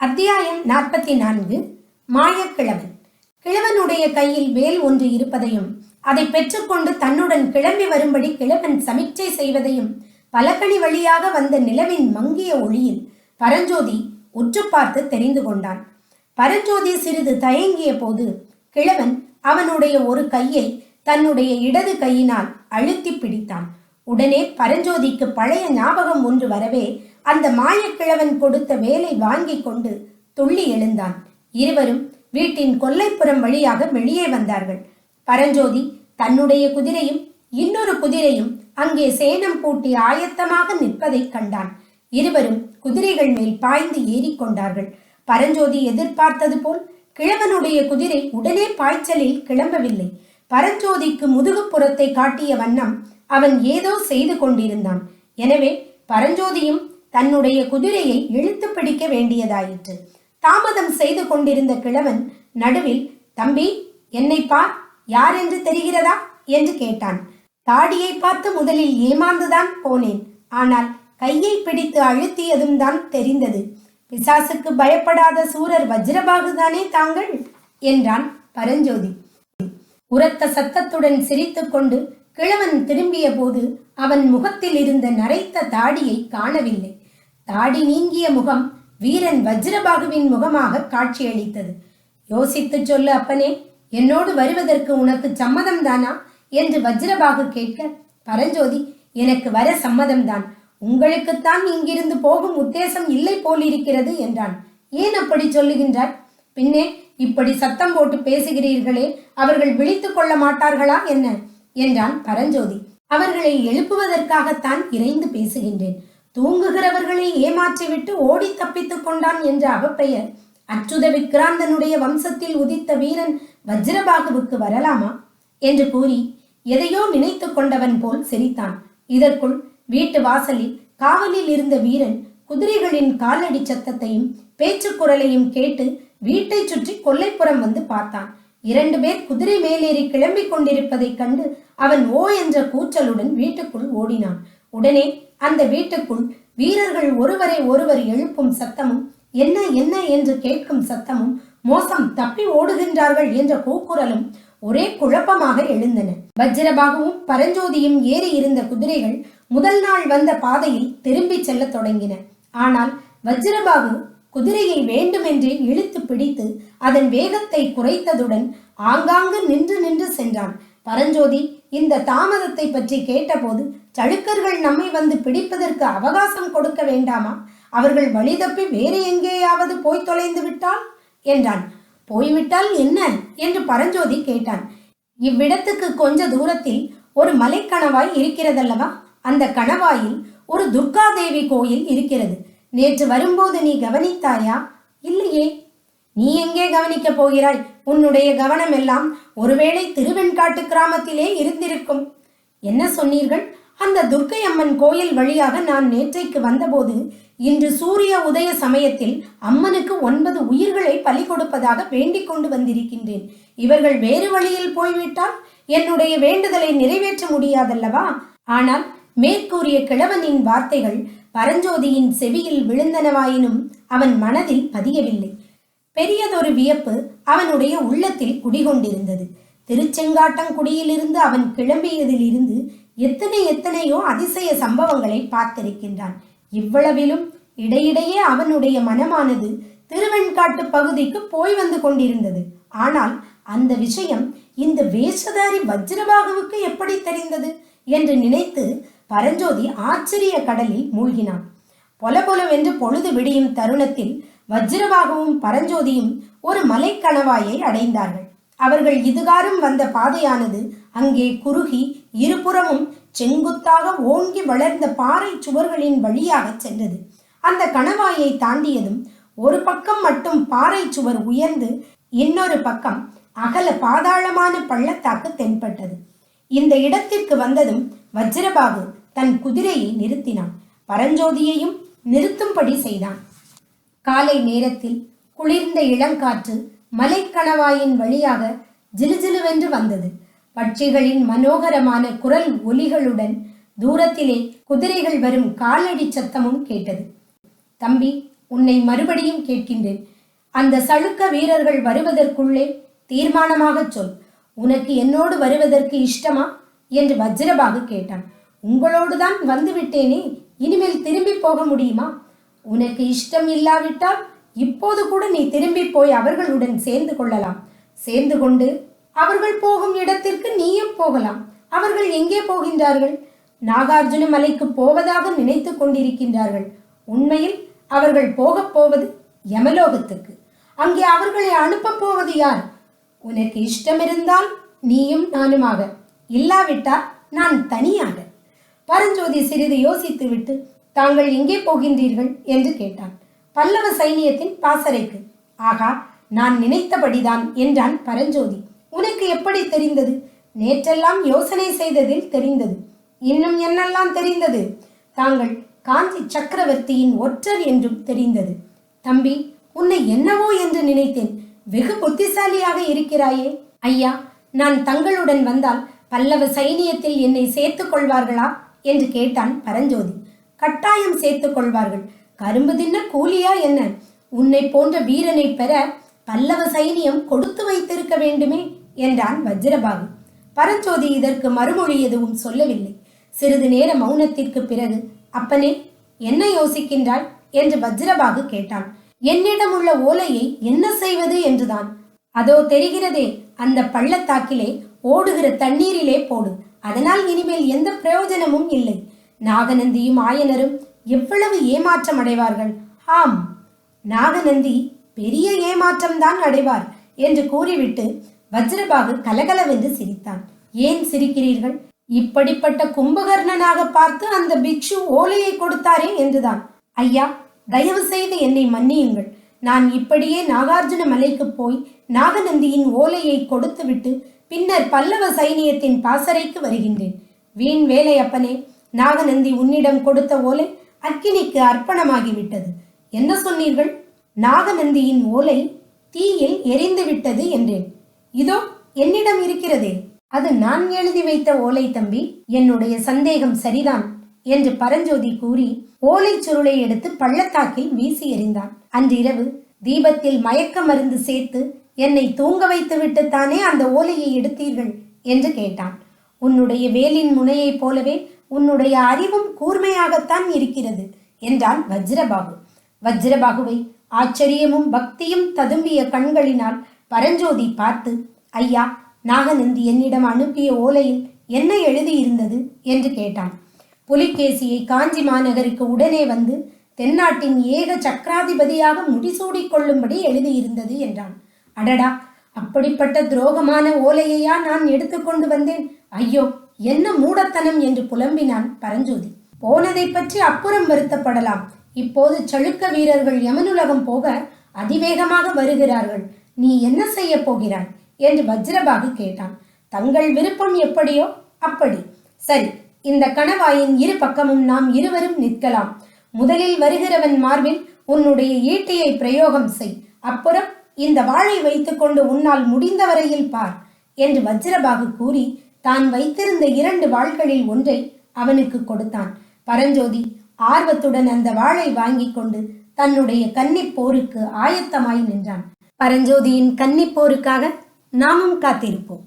அத்தியாயம் நாற்பத்தி நான்கு மாயக்கிழவன். கிழவனுடைய கையில் வேல் ஒன்று இருப்பதையும் அதை பெற்றுக்கொண்டு தன்னுடன் கிளம்பி வரும்படி கிழவன் சமிச்சை செய்வதையும் பலகணி வழியாக வந்த நிலவின் மங்கிய ஒளியில் பரஞ்சோதி உற்று பார்த்து தெரிந்து கொண்டான். பரஞ்சோதி சிறிது தயங்கிய போது கிழவன் அவனுடைய ஒரு கையை தன்னுடைய இடது கையினால் அழுத்தி பிடித்தான். உடனே பரஞ்சோதிக்கு பழைய ஞாபகம் ஒன்று வரவே அந்த மாயக்கிழவன் கொடுத்த வேலை வாங்கிக் கொண்டு துள்ளி எழுந்தான். இருவரும் வீட்டின் கொல்லைப்புறம் வழியாக வெளியே வந்தார்கள். பரஞ்சோதி தன்னுடைய குதிரையும் இன்னொரு குதிரையும் அங்கே சேனம் பூட்டி ஆயத்தமாக நிற்பதைக் கண்டான். இருவரும் குதிரைகள் மேல் பாய்ந்து ஏறிக்கொண்டார்கள் பரஞ்சோதி எதிர்பார்த்தது போல் கிழவனுடைய குதிரை உடனே பாய்ச்சலில் கிளம்பவில்லை. பரஞ்சோதிக்கு முதுகுப்புறத்தை காட்டிய வண்ணம் அவன் ஏதோ செய்து கொண்டிருந்தான். எனவே பரஞ்சோதியும் தன்னுடைய குதிரையை இழுத்து பிடிக்க வேண்டியதாயிற்று. தாமதம் செய்து கொண்டிருந்த கிழவன் நடுவில் தம்பி என்னை பார் யார் என்று தெரிகிறதா? என்று கேட்டான். தாடியை பார்த்து முதலில் ஏமாந்துதான் போனேன். ஆனால் கையை பிடித்து அழுத்தியதும் தான் தெரிந்தது. பிசாசுக்கு பயப்படாத சூரர் வஜ்ரபாகுதானே தாங்கள்? என்றான் பரஞ்சோதி. உரத்த சத்தத்துடன் சிரித்துக்கொண்டு கிழவன் திரும்பிய போது அவன் முகத்தில் இருந்த நரைத்த தாடியை காணவில்லை. தாடி நீங்கிய முகம் வீரன் வஜ்ரபாகுவின் முகமாக காட்சியளித்தது. யோசித்துச் சொல்லு அப்பனே என்னோடு வருவதற்கு உனக்கு சம்மதம் தானா என்று வஜ்ரபாகு கேட்க பரஞ்சோதி எனக்கு வர சம்மதம்தான். உங்களுக்குத்தான் இங்கிருந்து போகும் உத்தேசம் இல்லை போலிருக்கிறது என்றான். ஏன் அப்படி சொல்லுகின்றாய்? பின்னே இப்படி சத்தம் போட்டு பேசுகிறீர்களே அவர்கள் விழித்துக் கொள்ள மாட்டார்களா என்ன? என்றான் பரஞ்சோதி. அவர்களை எழுப்புவதற்காகத்தான் இறைந்து பேசுகின்றேன். தூங்குகிறவர்களை ஏமாற்றிவிட்டு ஓடி தப்பித்துக் கொண்டான் என்ற அவப்பெயர் அச்சுத விக்ராந்தனுடைய வம்சத்தில் உதித்த வீரன் வஜ்ரபாகுவுக்கு வரலாமா? என்று கூறி எதையோ நினைத்து கொண்டவன் போல் சிரித்தான். இதற்குள் வீட்டு வாசலில் காவலில் இருந்த வீரன் குதிரைகளின் காலடி சத்தத்தையும் பேச்சு குரலையும் கேட்டு வீட்டைச் சுற்றி கொல்லைப்புறம் வந்து பார்த்தான். இரண்டு பேர் குதிரை மேலேறி கிளம்பிக் கொண்டிருப்பதைக் கண்டு அவன் ஓ என்ற கூச்சலுடன் வீட்டுக்குள் ஓடினான். உடனே அந்த வீட்டுக்குள் வீரர்கள் ஒருவரை ஒருவர் எழுப்பும் சத்தமும் என்ன என்ன? என்று கேட்கும் சத்தமும் மோசம் தப்பி ஓடுகின்றார்கள் என்ற கூக்குரலும் ஒரே குழப்பமாக எழுந்தன. வஜ்ரபாகுவும் பரஞ்சோதியும் ஏறி இருந்த குதிரைகள் முதல் நாள் வந்த பாதையில் திரும்பிச் செல்ல தொடங்கின. ஆனால் வஜ்ரபாகு குதிரையை வேண்டுமென்றே இழுத்து பிடித்து அதன் வேகத்தை குறைத்ததுடன் ஆங்காங்கு நின்று நின்று சென்றான். பரஞ்சோதி இந்த தாமதத்தை பற்றி கேட்டபோது சளுக்கர்கள் நம்மை வந்து பிடிப்பதற்கு அவகாசம் கொடுக்க வேண்டாமா? அவர்கள் வழி தப்பி வேறு எங்கேயாவது போய் தொலைந்து விட்டால்? என்றான். போய்விட்டால் என்ன? என்று பரஞ்சோதி கேட்டான். இவ்விடத்துக்கு கொஞ்ச தூரத்தில் ஒரு மலைக்கணவாய் இருக்கிறதல்லவா? அந்த கணவாயில் ஒரு துர்காதேவி கோயில் இருக்கிறது. நேற்று வரும்போது நீ கவனித்தாயா? இல்லையே. நீ எங்கே கவனிக்கப் போகிறாய்? உன்னுடைய கவனம் எல்லாம் ஒருவேளை திருவெண்காட்டு கிராமத்திலே இருந்திருக்கும். என்ன சொன்னீர்கள்? அந்த துர்க்கை அம்மன் கோயில் வழியாக நான் நேற்றைக்கு வந்தபோது இன்று சூரிய உதய சமயத்தில் அம்மனுக்கு ஒன்பது உயிர்களை பலி கொடுப்பதாக வேண்டிக் கொண்டு வந்திருக்கின்றேன். இவர்கள் வேறு வழியில் போய்விட்டால் என்னுடைய வேண்டுதலை நிறைவேற்ற முடியாதல்லவா? ஆனால் மேற்கூறிய கிழவனின் வார்த்தைகள் பரஞ்சோதியின் செவியில் விழுந்தனவாயினும் அவன் மனதில் பதியவில்லை. பெரியதொரு வியப்பு அவனுடைய உள்ளத்தில் குடிகொண்டிருந்தது. திருச்செங்காட்டங்குடியிலிருந்து அவன் கிளம்பியதிலிருந்து எத்தனை எத்தனையோ அதிசய சம்பவங்களை பார்த்திருக்கின்றான். இவ்வளவிலும் இடையிடையே அவனுடைய மனமானது திருவெண்காட்டு பகுதிக்கு போய் வந்து கொண்டிருந்தது. ஆனால் அந்த விஷயம் இந்த வேஷதாரி வஜ்ரபாகுவுக்கு எப்படி தெரிந்தது என்று நினைத்து பரஞ்சோதி ஆச்சரிய கடலில் மூழ்கினான். பொல பொலவென்று பொழுது விடியும் தருணத்தில் வஜ்ரபாகவும் பரஞ்சோதியும் ஒரு மலைக்கணவாயை அடைந்தார்கள். அவர்கள் இதுகாரும் வந்த பாதையானது அங்கே குறுகி இருபுறமும் செங்குத்தாக ஓங்கி வளர்ந்த பாறை சுவர்களின் வழியாக சென்றது. அந்த கணவாயை தாண்டியதும் ஒரு பக்கம் மட்டும் பாறை சுவர் உயர்ந்து இன்னொரு பக்கம் அகல பாதாளமான பள்ளத்தாக்கு தென்பட்டது. இந்த இடத்திற்கு வந்ததும் வஜ்ரபாகு தன் குதிரையை நிறுத்தினான். பரஞ்சோதியையும் நிறுத்தும்படி செய்தான். காலை நேரத்தில் குளிர்ந்த இளங்காற்று மலைக்கணவாயின் வழியாக ஜிலுஜிலுவென்று வந்தது. பட்சிகளின் மனோகரமான குரல் ஒலிகளுடன் தூரத்திலே குதிரைகள் வரும் காலடி சத்தமும் கேட்டது. தம்பி உன்னை மறுபடியும் கேட்கின்றேன். அந்த சளுக்க வீரர்கள் வருவதற்குள்ளே தீர்மானமாகச் சொல். உனக்கு என்னோடு வருவதற்கு இஷ்டமா? என்று வஜ்ரபாகு கேட்டான். உங்களோடுதான் வந்துவிட்டேனே இனிமேல் திரும்பி போக முடியுமா? உனக்கு இஷ்டம் இல்லாவிட்டால் இப்போது கூட நீ திரும்பி போய் அவர்களுடன் சேர்ந்து கொள்ளலாம். சேர்ந்து கொண்டு அவர்கள் போகும் இடத்திற்கு நீயும் போகலாம். அவர்கள் எங்கே போகின்றார்கள்? நாகார்ஜுன மலைக்கு போவதாக நினைத்துக் கொண்டிருக்கின்றார்கள். உண்மையில் அவர்கள் போகப் போவது யமலோகத்துக்கு. அங்கே அவர்களை அனுப்பப் போவது யார்? உனக்கு இஷ்டமிருந்தால் நீயும் நானுமாக. இல்லாவிட்டால் நான் தனியாக. பரஞ்சோதி சிறிது யோசித்துவிட்டு தாங்கள் எங்கே போகின்றீர்கள்? என்று கேட்டான். பல்லவ சைனியத்தின் பாசறைக்கு. ஆகா நான் நினைத்தபடிதான் என்றான் பரஞ்சோதி. உனக்கு எப்படி தெரிந்தது? நேற்றெல்லாம் யோசனை செய்ததில் தெரிந்தது. இன்னும் என்னெல்லாம் தெரிந்தது? தாங்கள் காஞ்சி சக்கரவர்த்தியின் ஒற்றர் என்றும் தெரிந்தது. தம்பி உன்னை என்னவோ என்று நினைத்தேன். வெகு புத்திசாலியாக இருக்கிறாயே. ஐயா நான் தங்களுடன் வந்தால் பல்லவ சைனியத்தில் என்னை சேர்த்துக் கொள்வார்களா? என்று கேட்டான் பரஞ்சோதி. கட்டாயம் சேர்த்துக் கொள்வார்கள். கரும்பு தின்ன கூலியா என்ன? உன்னை போன்ற வீரனை பெற பல்லவ சைனியம் கொடுத்து வைத்திருக்க வேண்டுமே என்றான் வஜ்ரபாகு. பரஞ்சோதி இதற்கு மறுமொழி எதுவும் சொல்லவில்லை. சிறிது நேர மௌனத்திற்கு பிறகு அப்பனே என்ன யோசிக்கின்றாய்? என்று வஜ்ரபாகு கேட்டான். என்னிடம் உள்ள ஓலையை என்ன செய்வது? என்றுதான். அதோ தெரிகிறதே அந்த பள்ளத்தாக்கிலே ஓடுகிற தண்ணீரிலே போடு. அதனால் இனிமேல் எந்த பிரயோஜனமும் இல்லை. நாகநந்தியும் ஆயனரும் எவ்வளவு ஏமாற்றம் அடைவார்கள் ஆம் நாகநந்தி பெரிய ஏமாற்றம்தான் அடைவார் என்று கூறிவிட்டு வஜ்ரபாகு கலகலவென்று சிரித்தான். ஏன் சிரிக்கிறீர்கள்? இப்படிப்பட்ட கும்பகர்ணனாக பார்த்து அந்த பிக்ஷு ஓலையை கொடுத்தாரே என்றுதான். ஐயா தயவு செய்து என்னை மன்னியுங்கள். நான் இப்படியே நாகார்ஜுன மலைக்கு போய் நாகநந்தியின் ஓலையை கொடுத்துவிட்டு பின்னர் பல்லவ சைனியத்தின் பாசறைக்கு வருகின்றேன். வீண் வேலை அப்பனே நாகநந்தி உன்னிடம் கொடுத்த ஓலை அக்கினிக்கு அர்ப்பணமாகிவிட்டது. என்ன சொன்னீர்கள்? நாகநந்தியின் ஓலை தீயில் எரிந்து விட்டது என்றேன். இதோ என்னிடம் இருக்கிறதே. அது நான் எழுதி வைத்த ஓலை தம்பி என்னுடைய சந்தேகம் சரிதான் என்று பரஞ்சோதி கூறி ஓலைச் சுருளை எடுத்து பள்ளத்தாக்கில் வீசி எறிந்தான். அன்றிரவு தீபத்தில் மயக்க மருந்து சேர்த்து என்னை தூங்க வைத்து விட்டுத்தானே அந்த ஓலையை எடுத்தீர்கள் என்று கேட்டான். உன்னுடைய வேலின் முனையைப் போலவே உன்னுடைய அறிவும் கூர்மையாகத்தான் இருக்கிறது என்றான் வஜ்ரபாகு. வஜ்ரபாகுவை ஆச்சரியமும் பக்தியும் ததும்பிய கண்களினால் பரஞ்சோதி பார்த்து ஐயா நாகநந்தி என்னிடம் அனுப்பிய ஓலையில் என்ன எழுதியிருந்தது? என்று கேட்டான். புலிகேசியை காஞ்சி மாநகருக்கு உடனே வந்து தென்னாட்டின் ஏக சக்கராதிபதியாக முடிசூடிக் கொள்ளும்படி எழுதியிருந்தது என்றான். அடடா அப்படிப்பட்ட துரோகமான ஓலையையா நான் எடுத்துக்கொண்டு வந்தேன்? ஐயோ என்ன மூடத்தனம் என்று புலம்பினான் பரஞ்சோதி. போனதை பற்றி அப்புறம் வருத்தப்படலாம். இப்போது சளுக்க வீரர்கள் யமனுலகம் போக அதிவேகமாக வருகிறார்கள். நீ என்ன செய்ய போகிறாய்? என்று வஜ்ரபாகு கேட்டான். தங்கள் விருப்பம் எப்படியோ அப்படி. சரி இந்த கணவாயின் இரு பக்கமும் நாம் இருவரும் நிற்கலாம். முதலில் வருகிறவன் மார்பில் உன்னுடைய ஈட்டியை பிரயோகம் செய். அப்புறம் இந்த வாளை வைத்துக்கொண்டு உன்னால் முடிந்த வரையில் பார் என்று வஜ்ரபாகு கூறி தான் வைத்திருந்த இரண்டு வாள்களில் ஒன்றை அவனுக்கு கொடுத்தான். பரஞ்சோதி ஆர்வத்துடன் அந்த வாளை வாங்கிக் கொண்டு தன்னுடைய கன்னிப் போருக்கு ஆயத்தமாய் நின்றான். பரஞ்சோதியின் கன்னிப்போருக்காக நாமும் காத்திருப்போம்.